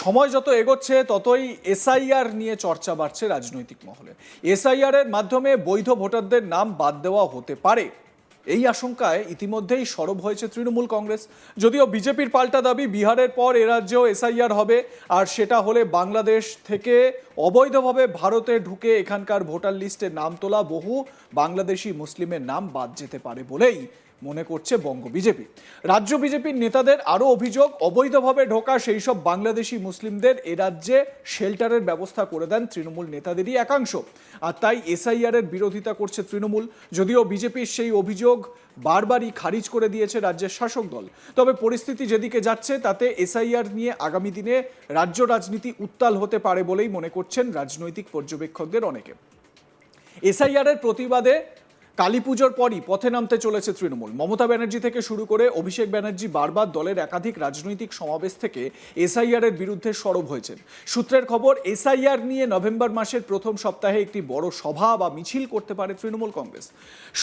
সময় যত এগোচ্ছে, ততই এসআইআর নিয়ে চর্চা বাড়ছে রাজনৈতিক মহলে। এসআইআর এর মাধ্যমে বৈধ ভোটারদের নাম বাদ দেওয়া হতে পারে। এই আশঙ্কায় ইতিমধ্যেই সরব হয়েছে তৃণমূল কংগ্রেস। যদিও বিজেপির পাল্টা দাবি, বিহারের পর এ রাজ্যেও এসআইআর হবে, আর সেটা হলে বাংলাদেশ থেকে অবৈধভাবে ভারতে ঢুকে এখানকার ভোটার লিস্টে নাম তোলা বহু বাংলাদেশি মুসলিমের নাম বাদ যেতে পারে বলেই মনে করছে বঙ্গ বিজেপি। রাজ্য বিজেপির নেতাদের আরও অভিযোগ, অবৈধভাবে ঢোকা সেই সব বাংলাদেশি মুসলিমদের এ রাজ্যে শেল্টারের ব্যবস্থা করে দেন তৃণমূল নেতাদেরই একাংশ। আর তাই এসআইআর এর বিরোধিতা করছে তৃণমূল। যদিও বিজেপির সেই অভিযোগ বারবারই খারিজ করে দিয়েছে রাজ্যের শাসক দল। তবে পরিস্থিতি যেদিকে যাচ্ছে, তাতে এসআইআর নিয়ে আগামী দিনে রাজ্য রাজনীতি উত্তাল হতে পারে বলেই মনে করছেন রাজনৈতিক পর্যবেক্ষকদের অনেকে। এসআইআর এর প্রতিবাদে কালী পুজোর পরই পথে নামতে চলেছে তৃণমূল। মমতা ব্যানার্জি থেকে শুরু করে অভিষেক ব্যানার্জি বারবার দলের একাধিক রাজনৈতিক সমাবেশ থেকে এসআইআর এর বিরুদ্ধে সরব হয়েছেন। সূত্রের খবর, এসআইআর নিয়ে নভেম্বর মাসের প্রথম সপ্তাহে একটি বড় সভা বা মিছিল করতে পারে তৃণমূল কংগ্রেস।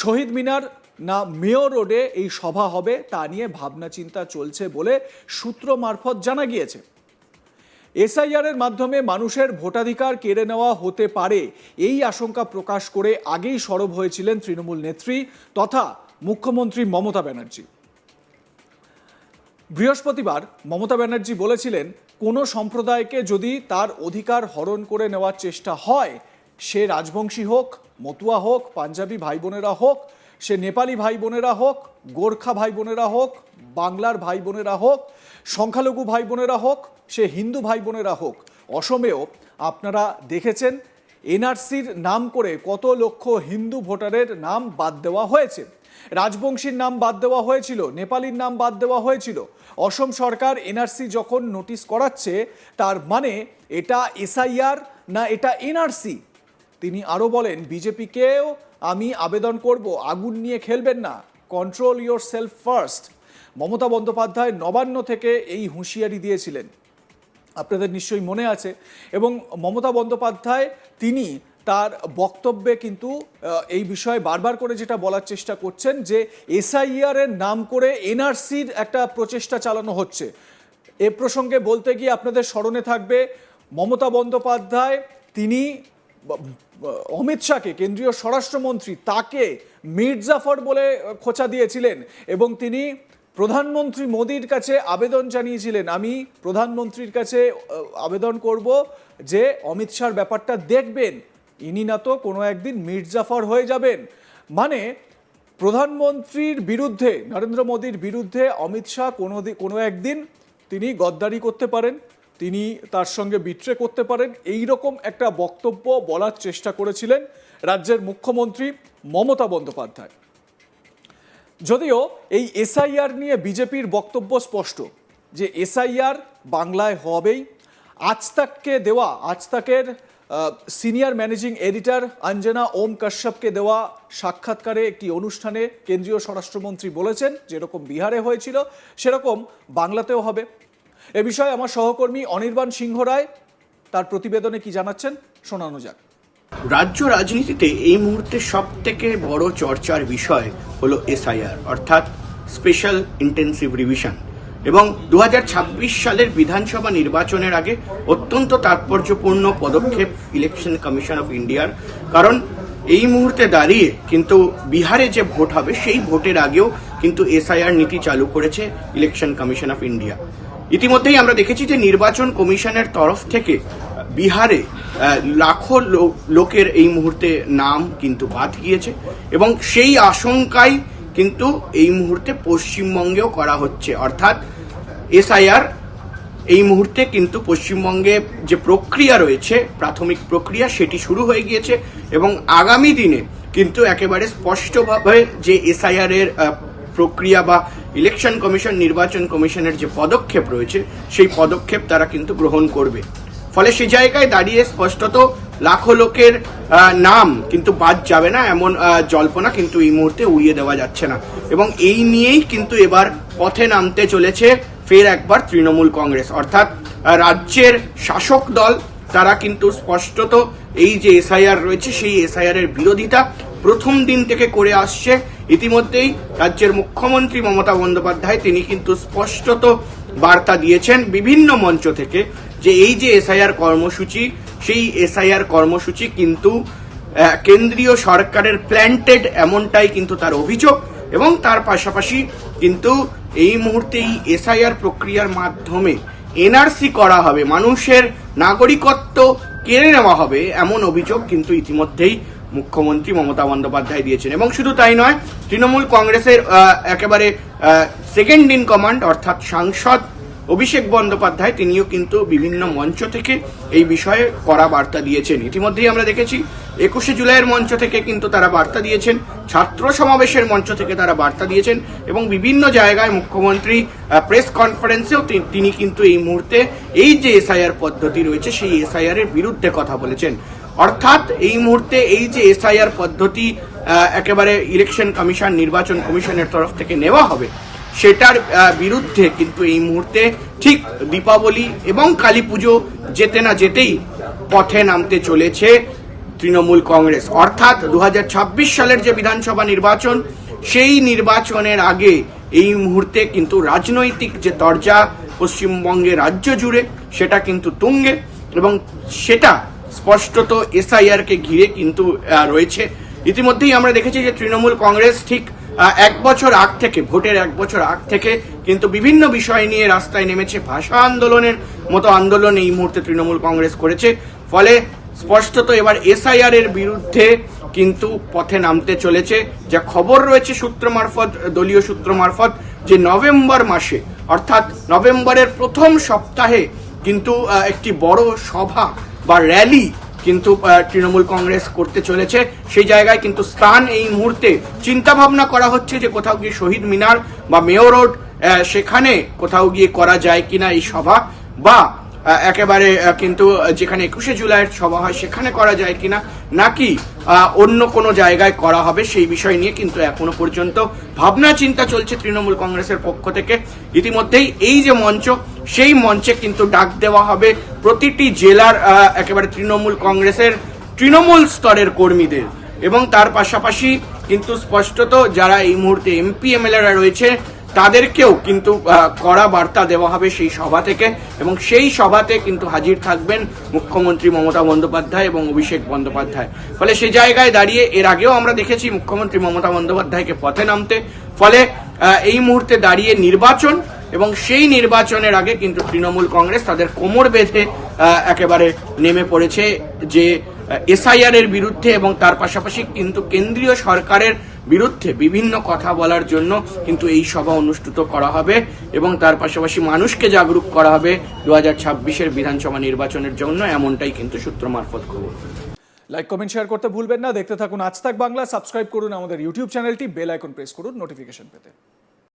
শহীদ মিনার না মেয়র রোডে এই সভা হবে, তা নিয়ে ভাবনা চিন্তা চলছে বলে সূত্র মারফত জানা গিয়েছে। এসআইআর এর মাধ্যমে মানুষের ভোটাধিকার কেড়ে নেওয়া হতে পারে এই আশঙ্কা প্রকাশ করে আগেই সরব হয়েছিলেন তৃণমূল নেত্রী তথা মুখ্যমন্ত্রী মমতা ব্যানার্জি। বৃহস্পতিবার মমতা ব্যানার্জি বলেছিলেন, কোনো সম্প্রদায়কে যদি তার অধিকার হরণ করে নেওয়ার চেষ্টা হয়, সে রাজবংশী হোক, মতুয়া হোক, পাঞ্জাবি ভাই বোনেরা হোক, সে নেপালি ভাই বোনেরা হোক, গোর্খা ভাই বোনেরা হোক, বাংলার ভাই বোনেরা হোক সংখ্যালঘু ভাই বোনেরা হোক, সে হিন্দু ভাই বোনেরা হোক, অসমেও আপনারা দেখেছেন এনআরসির নাম করে কত লক্ষ হিন্দু ভোটারের নাম বাদ দেওয়া হয়েছে। রাজবংশীর নাম বাদ দেওয়া হয়েছিল, নেপালির নাম বাদ দেওয়া হয়েছিল। অসম সরকার এনআরসি যখন নোটিশ করাচ্ছে, তার মানে এটা এসআইআর না এটা এনআরসি? তিনি আরও বলেন, বিজেপিকেও আমি আবেদন করব, আগুন নিয়ে খেলবেন না। Control yourself first Mamata Bandyopadhyay Nabanna থেকে এই হুঁশিয়ারি দিয়েছিলেন। আপনাদের নিশ্চয়ই মনে আছে। এবং মমতা বন্দ্যোপাধ্যায় তিনি তার বক্তব্যে কিন্তু এই বিষয়ে বারবার করে যেটা বলার চেষ্টা করছেন যে এসআইআর এর নাম করে এনআরসির একটা প্রচেষ্টা চালানো হচ্ছে। এ প্রসঙ্গে বলতে গিয়ে আপনাদের স্মরণে থাকবে, মমতা বন্দ্যোপাধ্যায় তিনি অমিত শাহকে, কেন্দ্রীয় স্বরাষ্ট্রমন্ত্রী তাকে মির্জাফর বলে খোঁচা দিয়েছিলেন। এবং তিনি প্রধানমন্ত্রী মোদীর কাছে আবেদন জানিয়েছিলেন। আমি প্রধানমন্ত্রীর কাছে আবেদন করব যে অমিত শাহর ব্যাপারটা দেখবেন। ইনি না তো কোনো একদিন মির্জাফর হয়ে যাবেন। মানে প্রধানমন্ত্রীর বিরুদ্ধে, নরেন্দ্র মোদীর বিরুদ্ধে অমিত শাহ কোনো কোনো একদিন তিনি গদ্দারি করতে পারেন, তিনি তার সঙ্গে বিট্রে করতে পারেন। এই রকম একটা বক্তব্য বলার চেষ্টা করেছিলেন রাজ্যের মুখ্যমন্ত্রী মমতা বন্দ্যোপাধ্যায়। যদিও এই এসআইআর নিয়ে বিজেপির বক্তব্য স্পষ্ট যে এসআইআর বাংলায় হবেই। আজতাককে দেওয়া, আজতাকের senior managing editor Anjana Om কাশ্যপকে দেওয়া সাক্ষাৎকারে একটি অনুষ্ঠানে কেন্দ্রীয় স্বরাষ্ট্রমন্ত্রী বলেছেন, যেরকম বিহারে হয়েছিল, সেরকম বাংলাতেও হবে। এ বিষয়ে আমার সহকর্মী অনির্বাণ সিংহ রায় তার প্রতিবেদনে কি জানাচ্ছেন শোনানো যাক। রাজ্য রাজনীতিতে এই মুহূর্তে সব থেকে বড় চর্চার বিষয় হলো এসআইআর, অর্থাৎ স্পেশাল ইন্টেন্সিভ রিভিশন। এবং দু সালের বিধানসভা নির্বাচনের আগে অত্যন্ত তাৎপর্যপূর্ণ পদক্ষেপ ইলেকশন কমিশন অফ ইন্ডিয়ার। কারণ এই মুহূর্তে দাঁড়িয়ে কিন্তু বিহারে যে ভোট হবে, সেই ভোটের আগেও কিন্তু এসআইআর নীতি চালু করেছে ইলেকশন কমিশন অফ ইন্ডিয়া। ইতিমধ্যেই আমরা দেখেছি যে নির্বাচন কমিশনের তরফ থেকে বিহারে লাখো লোকের এই মুহূর্তে নাম কিন্তু বাদ গিয়েছে এবং সেই আশঙ্কাই কিন্তু এই মুহূর্তে পশ্চিমবঙ্গেও করা হচ্ছে। অর্থাৎ এসআইআর এই মুহূর্তে কিন্তু পশ্চিমবঙ্গে যে প্রক্রিয়া রয়েছে, প্রাথমিক প্রক্রিয়া, সেটি শুরু হয়ে গিয়েছে এবং আগামী দিনে কিন্তু একেবারে স্পষ্টভাবে যে এসআইআর এর প্রক্রিয়া বা ইলেকশন কমিশন, নির্বাচন কমিশনের যে পদক্ষেপ রয়েছে, সেই পদক্ষেপ তারা কিন্তু গ্রহণ করবে। ফলে সে জায়গায় দাঁড়িয়ে স্পষ্টত লাখো লোকের নাম কিন্তু বাদ যাবে না, এমন জল্পনা কিন্তু এই মুহূর্তে উড়িয়ে দেওয়া যাচ্ছে না। এবং এই নিয়েই কিন্তু এবার পথে নামতে চলেছে ফের একবার তৃণমূল কংগ্রেস। অর্থাৎ রাজ্যের শাসক দল, তারা কিন্তু স্পষ্টত এই যে এসআইআর রয়েছে, সেই এসআইআর এর বিরোধিতা প্রথম দিন থেকে করে আসছে। ইতিমধ্যেই রাজ্যের মুখ্যমন্ত্রী মমতা বন্দ্যোপাধ্যায়, তিনি কিন্তু স্পষ্টত বার্তা দিয়েছেন বিভিন্ন মঞ্চ থেকে যে এই যে এসআইআর কর্মসূচি, সেই এসআইআর কর্মসূচি কিন্তু কেন্দ্রীয় সরকারের প্ল্যান্টেড এমনটাই কিন্তু তার অভিযোগ এবং তার পাশাপাশি কিন্তু এই মুহূর্তে এই এসআইআর প্রক্রিয়ার মাধ্যমে এনআরসি করা হবে, মানুষের নাগরিকত্ব কেড়ে নেওয়া হবে এমন অভিযোগ কিন্তু ইতিমধ্যেই মুখ্যমন্ত্রী মমতা বন্দ্যোপাধ্যায় দিয়েছেন। এবং শুধু তাই নয়, তৃণমূল কংগ্রেসের একেবারে সেকেন্ড ইন কমান্ড অর্থাৎ সাংসদ অভিষেক বন্দ্যোপাধ্যায় তিনিও কিন্তু বিভিন্ন মঞ্চ থেকে এই বিষয়ে কড়া বার্তা দিয়েছেন। ইতিমধ্যেই আমরা দেখেছি, একুশে জুলাইয়ের মঞ্চ থেকে কিন্তু তারা বার্তা দিয়েছেন, ছাত্র সমাবেশের মঞ্চ থেকে তারা বার্তা দিয়েছেন এবং বিভিন্ন জায়গায় মুখ্যমন্ত্রী প্রেস কনফারেন্সেও তিনি কিন্তু এই মুহূর্তে এই যে এসআইআর পদ্ধতি রয়েছে, সেই এসআইআর এর বিরুদ্ধে কথা বলেছেন। অর্থাৎ এই মুহূর্তে এই যে এসআইআর পদ্ধতি একেবারে ইলেকশন কমিশন নির্বাচন কমিশনের তরফ থেকে নেওয়া হবে সেটার বিরুদ্ধে কিন্তু এই মুহূর্তে ঠিক দীপাবলি এবং কালী পুজো যেতে না যেতেই পথে নামতে চলেছে তৃণমূল কংগ্রেস। অর্থাৎ দু হাজার ছাব্বিশ সালের যে বিধানসভা নির্বাচন, সেই নির্বাচনের আগে এই মুহূর্তে কিন্তু রাজনৈতিক যে দরজা পশ্চিমবঙ্গে রাজ্য জুড়ে, সেটা কিন্তু তুঙ্গে এবং সেটা স্পষ্টত এসআইআর কে ঘিরে কিন্তু রয়েছে। ইতিমধ্যেই আমরা দেখেছি যে তৃণমূল কংগ্রেস ঠিক এক বছর আগ থেকে, ভোটের এক বছর আগ থেকে কিন্তু বিভিন্ন বিষয় নিয়ে রাস্তায় নেমেছে ভাষা আন্দোলনের মতো আন্দোলন এই মুহূর্তে তৃণমূল কংগ্রেস করেছে। ফলে স্পষ্টত এবার এসআইআর এর বিরুদ্ধে কিন্তু পথে নামতে চলেছে। যা খবর রয়েছে সূত্র মারফত, দলীয় সূত্র মারফত, যে নভেম্বর মাসে, অর্থাৎ নভেম্বরের প্রথম সপ্তাহে কিন্তু একটি বড় সভা বা র্যালি কিন্তু তৃণমূল কংগ্রেস করতে চলেছে। সেই জায়গায় কিন্তু স্থান এই মুহূর্তে চিন্তা ভাবনা করা হচ্ছে যে কোথাও গিয়ে শহীদ মিনার বা মেয়র রোড সেখানে কোথাও গিয়ে করা যায় কিনা এই সভা, বা একেবারে কিন্তু যেখানে একুশে জুলাইয়ের সভা হয় সেখানে করা যায় কিনা, নাকি অন্য কোনো জায়গায় করা হবে সেই বিষয় নিয়ে কিন্তু এখনও পর্যন্ত ভাবনা চিন্তা চলছে তৃণমূল কংগ্রেসের পক্ষ থেকে। ইতিমধ্যেই এই যে মঞ্চ, সেই মঞ্চে কিন্তু ডাক দেওয়া হবে। প্রতিটি জেলার একেবারে তৃণমূল কংগ্রেসের তৃণমূল স্তরের কর্মীদের। এবং তার পাশাপাশি কিন্তু স্পষ্টত যারা এই মুহূর্তে এমপি, এমএলএরা রয়েছে, তাদেরকেও কিন্তু কড়া বার্তা দেওয়া হবে সেই সভা থেকে। এবং সেই সভাতে কিন্তু হাজির থাকবেন মুখ্যমন্ত্রী মমতা বন্দ্যোপাধ্যায় এবং অভিষেক বন্দ্যোপাধ্যায়। ফলে সে জায়গায় দাঁড়িয়ে এর আগেও আমরা দেখেছি মুখ্যমন্ত্রী মমতা বন্দ্যোপাধ্যায়কে পথে নামতে। ফলে এই মুহূর্তে দাঁড়িয়ে নির্বাচন এবং সেই নির্বাচনের আগে কিন্তু তৃণমূল কংগ্রেস তাদের কোমর বেঁধে একেবারে নেমে পড়েছে যে এসআইআর এর বিরুদ্ধে এবং তার পাশাপাশি কিন্তু কেন্দ্রীয় সরকারের বিরুদ্ধে বিভিন্ন কথা বলার জন্য কিন্তু এই সভা অনুষ্ঠিত করা হবে এবং তার পাশাপাশি মানুষকে জাগরুক করা হবে দু হাজার ছাব্বিশের বিধানসভা নির্বাচনের জন্য, এমনটাই কিন্তু সূত্র মারফত খবর। লাইক কমেন্ট শেয়ার করতে ভুলবেন না। দেখতে থাকুন আজ তাক বাংলা। সাবস্ক্রাইব করুন আমাদের ইউটিউব চ্যানেলটি বেল আইকন প্রেস করুন। নোটিফিকেশন পেতে।